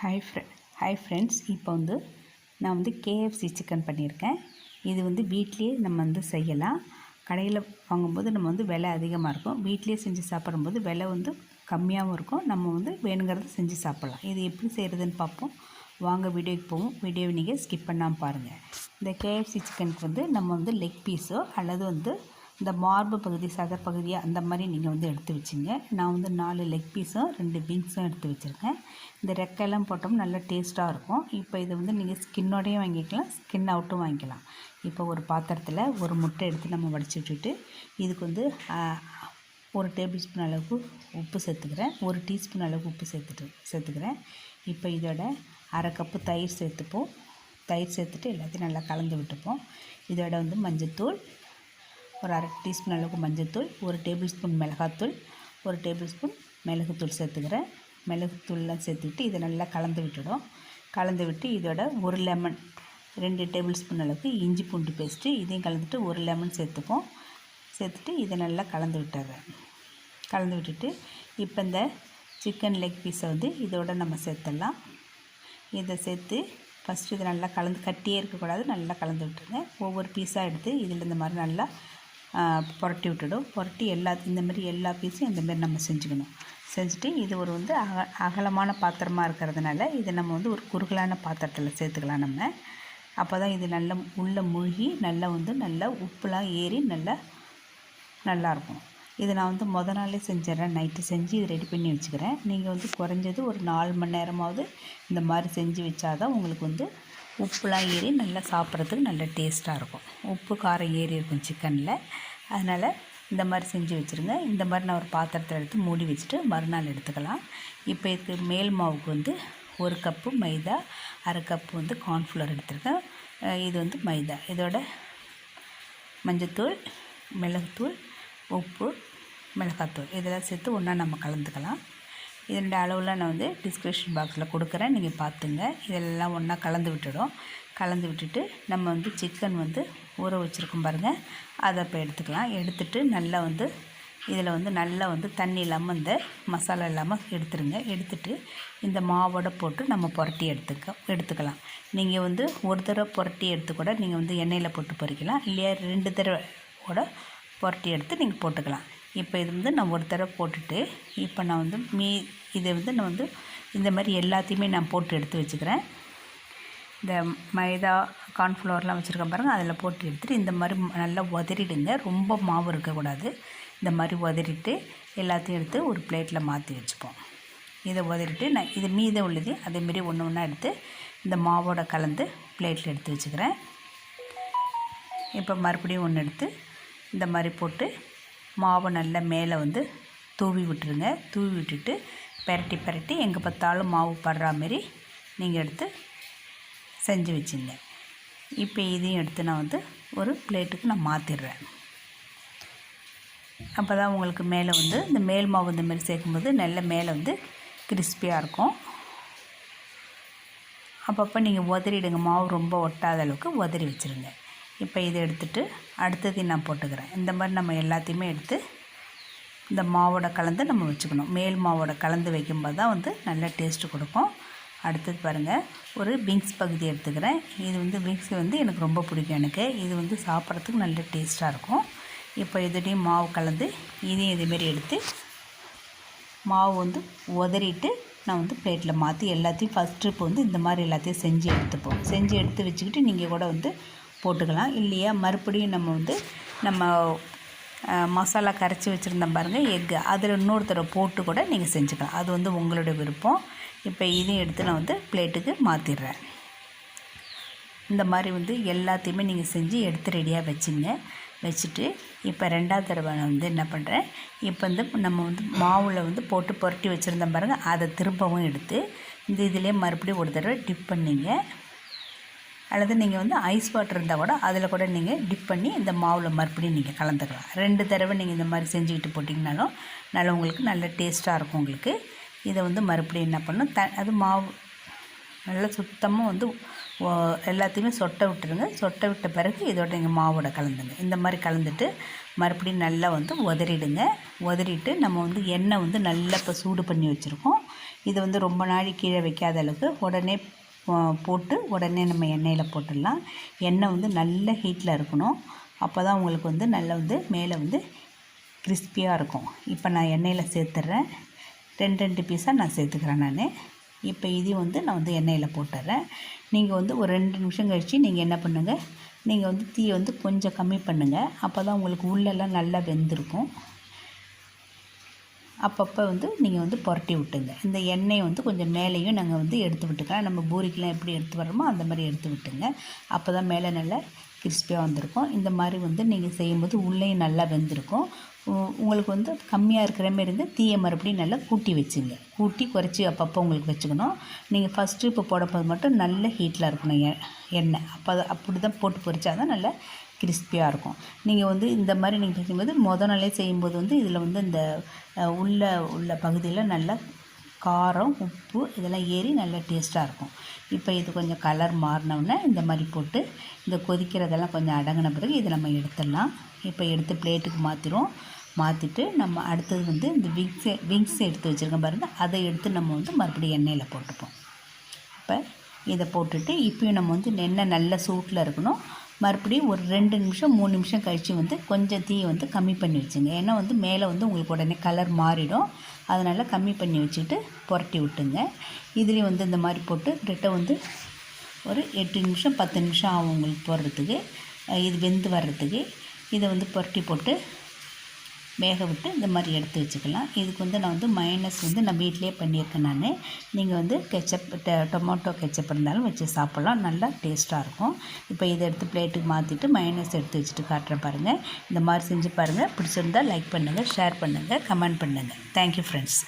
Hi ஃப்ரெ hi friends இப்போ வந்து நான் வந்து கேஎஃப்சி சிக்கன் பண்ணியிருக்கேன். இது வந்து வீட்லேயே நம்ம வந்து செய்யலாம். கடையில் வாங்கும்போது நம்ம வந்து விலை அதிகமாக இருக்கும். வீட்லேயே செஞ்சு சாப்பிடும்போது விலை வந்து கம்மியாகவும் இருக்கும். நம்ம வந்து வேணுங்கிறத செஞ்சு சாப்பிட்லாம். இது எப்படி செய்கிறதுன்னு பார்ப்போம். வாங்க வீடியோக்கு போவோம். வீடியோவை நீங்கள் ஸ்கிப் பண்ணாமல் பாருங்கள் இந்த கேஎஃப்சி சிக்கனுக்கு வந்து நம்ம வந்து லெக் பீஸோ அல்லது வந்து இந்த மார்பு பகுதி சதை பகுதியாக அந்த மாதிரி நீங்கள் வந்து எடுத்து வச்சுங்க. நான் வந்து நாலு லெக் பீஸும் ரெண்டு விங்ஸும் எடுத்து வச்சுருக்கேன். இந்த ரெக்கையெல்லாம் போட்டோம் நல்லா டேஸ்ட்டாக இருக்கும். இப்போ இதை வந்து நீங்கள் ஸ்கின்னோடையும் வாங்கிக்கலாம் ஸ்கின் அவுட்டும் வாங்கிக்கலாம். இப்போ ஒரு பாத்திரத்தில் ஒரு முட்டை எடுத்து நம்ம வடித்து விட்டுட்டு இதுக்கு வந்து ஒரு டேபிள் ஸ்பூன் அளவுக்கு உப்பு சேர்த்துக்கிறேன். ஒரு டீஸ்பூன் அளவுக்கு உப்பு சேர்த்துட்டு சேர்த்துக்கிறேன். இப்போ இதோட அரை கப்பு தயிர் சேர்த்துப்போம். தயிர் சேர்த்துட்டு எல்லாத்தையும் நல்லா கலந்து விட்டுப்போம். இதோட வந்து மஞ்சத்தூள் ஒரு அரை டீஸ்பூன் அளவுக்கு மஞ்சள்தூள் ஒரு டேபிள் ஸ்பூன் மிளகாத்தூள் ஒரு டேபிள் ஸ்பூன் மிளகுத்தூள் சேர்த்துக்கிறேன். மிளகுத்தூள்லாம் சேர்த்துக்கிட்டு இதை நல்லா கலந்து விட்டுடும். கலந்து விட்டு இதோட ஒரு லெமன் ரெண்டு டேபிள் ஸ்பூன் அளவுக்கு இஞ்சி பூண்டு பேஸ்ட்டு இதையும் கலந்துட்டு ஒரு லெமன் சேர்த்துப்போம். சேர்த்துட்டு இதை நல்லா கலந்து விட்டுறேன். கலந்து விட்டுட்டு இப்போ இந்த சிக்கன் லெக் பீஸை வந்து இதோட நம்ம சேர்த்துடலாம். இதை சேர்த்து ஃபஸ்ட்டு இதை நல்லா கலந்து கட்டியே இருக்கக்கூடாது நல்லா கலந்து விட்டுருங்க. ஒவ்வொரு பீஸாக எடுத்து இதில் இந்த மாதிரி நல்லா புரட்டி விட்டுடும். புரட்டி எல்லா இந்தமாரி எல்லா பீஸும் இந்தமாரி நம்ம செஞ்சுக்கணும். செஞ்சுட்டு இது ஒரு வந்து அக அகலமான பாத்திரமாக இருக்கிறதுனால இதை நம்ம வந்து ஒரு குறுகலான பாத்திரத்தில் சேர்த்துக்கலாம் நம்ம. அப்போ தான் இது நல்லா உள்ளே மூழ்கி நல்லா வந்து நல்லா உப்புலாம் ஏறி நல்லா நல்லாயிருக்கும் இது நான் வந்து முத நாளே செஞ்சிடறேன். நைட்டு செஞ்சு இது ரெடி பண்ணி வச்சுக்கிறேன். நீங்கள் வந்து குறைஞ்சது ஒரு நாலு மணி நேரமாவது இந்த மாதிரி செஞ்சு வச்சாதான் உங்களுக்கு வந்து உப்புலாம் ஏறி நல்லா சாப்பிட்றதுக்கு நல்ல டேஸ்ட்டாக இருக்கும். உப்பு காரம் ஏறி இருக்கும் சிக்கனில். அதனால் இந்த மாதிரி செஞ்சு வச்சுருங்க. இந்த மாதிரி நான் ஒரு பாத்திரத்தில் எடுத்து மூடி வச்சுட்டு மறுநாள் எடுத்துக்கலாம். இப்போ இதுக்கு மேல் மாவுக்கு வந்து ஒரு கப்பு மைதா அரை கப்பு வந்து கார்ன்ஃப்ளவர் எடுத்திருக்கேன். இது வந்து மைதா. இதோட மஞ்சத்தூள் மிளகுத்தூள் உப்பு மிளகாத்தூள். இதெல்லாம் சேர்த்து ஒன்றா நம்ம கலந்துக்கலாம். இதோட அளவுலாம் நான் வந்து டிஸ்கிரிப்ஷன் பாக்ஸில் கொடுக்குறேன். நீங்கள் பார்த்துங்க. இதெல்லாம் ஒன்றா கலந்து விட்டுடும். கலந்து விட்டுட்டு நம்ம வந்து சிக்கன் வந்து ஊற வச்சுருக்கோம் பாருங்கள் அதை இப்போ எடுத்துக்கலாம். எடுத்துட்டு நல்லா வந்து இதில் வந்து நல்லா வந்து தண்ணி இல்லாமல் இந்த மசாலா இல்லாமல் எடுத்துருங்க. எடுத்துட்டு இந்த மாவோட போட்டு நம்ம புரட்டி எடுத்துக்க எடுத்துக்கலாம். நீங்கள் வந்து ஒரு தடவை புரட்டி எடுத்து கூட நீங்கள் வந்து எண்ணெயில் போட்டு பொறிக்கலாம். இல்லையா ரெண்டு தடவை கூட புரட்டி எடுத்து நீங்கள் போட்டுக்கலாம். இப்போ இது வந்து நான் ஒரு தடவை போட்டுட்டு இப்போ நான் வந்து மீ இதை வந்து நான் வந்து இந்த மாதிரி எல்லாத்தையுமே நான் போட்டு எடுத்து வச்சுக்கிறேன். இந்த மைதா கார்ன்ஃப்ளவர்லாம் வச்சுருக்கேன் பாருங்கள் அதில் போட்டு எடுத்துகிட்டு இந்த மாதிரி நல்லா உதறிடுங்க ரொம்ப மாவு இருக்கக்கூடாது. இந்த மாதிரி உதறிட்டு எல்லாத்தையும் எடுத்து ஒரு பிளேட்டில் மாற்றி வச்சுப்போம். இதை உதறிட்டு நான் இது மீத உள்ளது அதேமாரி ஒன்று ஒன்றா எடுத்து இந்த மாவோட கலந்து பிளேட்டில் எடுத்து வச்சுக்கிறேன். இப்போ மறுபடியும் ஒன்று எடுத்து இந்த மாதிரி போட்டு மாவை நல்லா மேலே வந்து தூவி விட்டுருங்க. தூவி விட்டுட்டு பெரட்டி பெரட்டி எங்கே பார்த்தாலும் மாவு படுற மாரி நீங்கள் எடுத்து செஞ்சு வச்சுங்க. இப்போ இதையும் எடுத்து நான் வந்து ஒரு பிளேட்டுக்கு நான் மாற்றிடுறேன் அப்போ தான் உங்களுக்கு மேலே வந்து இந்த மேல் மாவு இந்த மாதிரி சேர்க்கும்போது நல்ல மேலே வந்து கிறிஸ்பியாக இருக்கும். அப்பப்போ நீங்கள் உதறிடுங்க. மாவு ரொம்ப ஒட்டாத அளவுக்கு உதறி வச்சுருங்க. இப்போ இதை எடுத்துட்டு அடுத்ததையும் நான் போட்டுக்கிறேன். இந்த மாதிரி நம்ம எல்லாத்தையுமே எடுத்து இந்த மாவோட கலந்து நம்ம வச்சுக்கணும். மேல் மாவோட கலந்து வைக்கும்போது தான் வந்து நல்ல டேஸ்ட்டு கொடுக்கும். அடுத்தது பாருங்கள் ஒரு விங்ஸ் பகுதி எடுத்துக்கிறேன். இது வந்து விங்ஸ் வந்து எனக்கு ரொம்ப பிடிக்கும் எனக்கு. இது வந்து சாப்பிட்றதுக்கு நல்ல டேஸ்ட்டாக இருக்கும். இப்போ இதுடையும் மாவு கலந்து இதையும் இதேமாரி எடுத்து மாவு வந்து உதறிட்டு நான் வந்து பிளேட்டில் மாற்றி எல்லாத்தையும் ஃபஸ்ட் ட்ரிப் வந்து இந்த மாதிரி எல்லாத்தையும் செஞ்சு எடுத்துப்போம். செஞ்சு எடுத்து வச்சுக்கிட்டு நீங்கள் கூட வந்து போட்டுக்கலாம். இல்லையா மறுபடியும் நம்ம வந்து நம்ம மசாலா கரைச்சி வச்சுருந்தோம் பாருங்கள் எக்கு. அதில் இன்னொரு தடவை போட்டு கூட நீங்கள் செஞ்சுக்கலாம். அது வந்து உங்களோட விருப்பம். இப்போ இதையும் எடுத்து நான் வந்து பிளேட்டுக்கு மாற்றிடுறேன் இந்த மாதிரி வந்து எல்லாத்தையுமே நீங்கள் செஞ்சு எடுத்து ரெடியாக வச்சுங்க. வச்சுட்டு இப்போ ரெண்டாவது தடவை நான் வந்து என்ன பண்ணுறேன் இப்போ வந்து நம்ம வந்து மாவில் வந்து போட்டு புரட்டி வச்சுருந்தோம் பாருங்கள் அதை திரும்பவும் எடுத்து இந்த இதிலே மறுபடியும் ஒரு தடவை டிப் பண்ணிங்க. அல்லது நீங்கள் வந்து ஐஸ் வாட்டர் இருந்தால் கூட அதில் கூட நீங்கள் டிப் பண்ணி இந்த மாவில் மறுபடியும் நீங்கள் கலந்துக்கலாம். ரெண்டு தடவை நீங்கள் இந்த மாதிரி செஞ்சுக்கிட்டு போட்டிங்கனாலும் நல்லா உங்களுக்கு நல்ல டேஸ்ட்டாக இருக்கும் உங்களுக்கு. இதை வந்து மறுபடியும் என்ன பண்ணும்? த அது மாவு நல்லா சுத்தமாக வந்து எல்லாத்தையுமே சொட்டை விட்டுருங்க. சொட்டை விட்ட பிறகு இதோட நீங்கள் மாவோட கலந்துங்க. இந்த மாதிரி கலந்துட்டு மறுபடியும் நல்லா வந்து உதறிடுங்க. உதறிட்டு நம்ம வந்து எண்ணெய் வந்து நல்லா இப்போ சூடு பண்ணி வச்சுருக்கோம். இதை வந்து ரொம்ப நாளைக்கு கீழே வைக்காத அளவுக்கு உடனே போட்டு உடனே நம்ம எண்ணெயில் போட்டுடலாம். எண்ணெய் வந்து நல்ல ஹீட்டில் இருக்கணும். அப்போ தான் உங்களுக்கு வந்து நல்ல வந்து மேலே வந்து கிறிஸ்பியாக இருக்கும். இப்போ நான் எண்ணெயில் சேர்த்துட்றேன் ரெண்டு ரெண்டு பீஸாக நான் சேர்த்துக்கிறேன் நான். இப்போ இதையும் வந்து நான் வந்து எண்ணெயில் போட்டுறேன். நீங்கள் வந்து ஒரு ரெண்டு நிமிஷம் கழித்து நீங்கள் என்ன பண்ணுங்கள் நீங்கள் வந்து தீயை வந்து கொஞ்சம் கம்மி பண்ணுங்கள் அப்போ தான் உங்களுக்கு உள்ளெல்லாம் நல்லா வெந்திருக்கும். அப்பப்போ வந்து நீங்கள் வந்து புரட்டி விட்டுங்க. இந்த எண்ணெயை வந்து கொஞ்சம் மேலேயும் நாங்கள் வந்து எடுத்து விட்டுக்கலாம். நம்ம பூரிக்கெலாம் எப்படி எடுத்து வரோமோ அந்த மாதிரி எடுத்து விட்டுங்க. அப்போ தான் மேலே நல்லா கிறிஸ்பியாக வந்திருக்கும். இந்த மாதிரி வந்து நீங்கள் செய்யும்போது உள்ளேயும் நல்லா வெந்திருக்கும். உ- உங்களுக்கு வந்து கம்மியாக இருக்கிற மாதிரி இருந்து தீயை மறுபடியும் நல்லா கூட்டி வச்சுங்க. கூட்டி குறைச்சி அப்பப்போ உங்களுக்கு வச்சுக்கணும். நீங்கள் ஃபஸ்ட்டு இப்போ போடும்போது மட்டும் நல்ல ஹீட்டில் இருக்கணும் எ- எண்ணெய். அப்போ அப்படி தான் போட்டு பொரிச்சா தான் நல்லா கிறிஸ்பியாக இருக்கும். நீங்கள் வந்து இந்த மாதிரி நீங்கள் கேட்கும்போது முத நாளே செய்யும்போது வந்து இதில் வந்து இந்த உள்ள உள்ள பகுதியில் நல்லா காரம் உப்பு இதெல்லாம் ஏறி நல்லா டேஸ்ட்டாக இருக்கும். இப்போ இது கொஞ்சம் கலர் மாறினோடனே இந்த மாதிரி போட்டு இந்த கொதிக்கிறதெல்லாம் கொஞ்சம் அடங்கின பிறகு இதை நம்ம எடுத்துடலாம். இப்போ எடுத்து பிளேட்டுக்கு மாற்றிடுவோம் மாற்றிட்டு நம்ம அடுத்தது வந்து இந்த விங்ஸை விங்ஸ் எடுத்து வச்சுருக்கோம் பாருங்கள் அதை எடுத்து நம்ம வந்து மறுபடியும் எண்ணெயில் போட்டுப்போம். இப்போ இதை போட்டுட்டு இப்போயும் நம்ம வந்து எண்ணெய் நல்ல சூட்டில் இருக்கணும். மறுபடியும் ஒரு ரெண்டு நிமிஷம் மூணு நிமிஷம் கழித்து வந்து கொஞ்சம் தீயை வந்து கம்மி பண்ணி வச்சுங்க. ஏன்னா வந்து மேலே வந்து உங்களுக்கு உடனே கலர் மாறிடும். அதனால் கம்மி பண்ணி வச்சுட்டு புரட்டி விட்டுங்க. இதுலேயும் வந்து இந்த மாதிரி போட்டு கிட்ட வந்து ஒரு எட்டு நிமிஷம் பத்து நிமிஷம் ஆகும் உங்களுக்கு போடுறதுக்கு. இது வெந்து வர்றதுக்கு. இதை வந்து புரட்டி போட்டு வேக விட்டு இந்த மாதிரி எடுத்து வச்சுக்கலாம். இதுக்கு வந்து நான் வந்து மைனஸ் வந்து நான் வீட்டிலே பண்ணியிருக்கேன் நான். நீங்கள் வந்து கெச்சப் டொமேட்டோ கெச்சப் இருந்தாலும் வச்சு சாப்பிட்லாம். நல்லா டேஸ்ட்டாக இருக்கும். இப்போ இதை எடுத்து பிளேட்டுக்கு மாற்றிட்டு மைனஸ் எடுத்து வச்சுட்டு காட்டுறேன் பாருங்கள் இந்த மாதிரி செஞ்சு பாருங்கள் பிடிச்சிருந்தா லைக் பண்ணுங்கள் ஷேர் பண்ணுங்கள் கமெண்ட் பண்ணுங்கள் தேங்க்யூ ஃப்ரெண்ட்ஸ்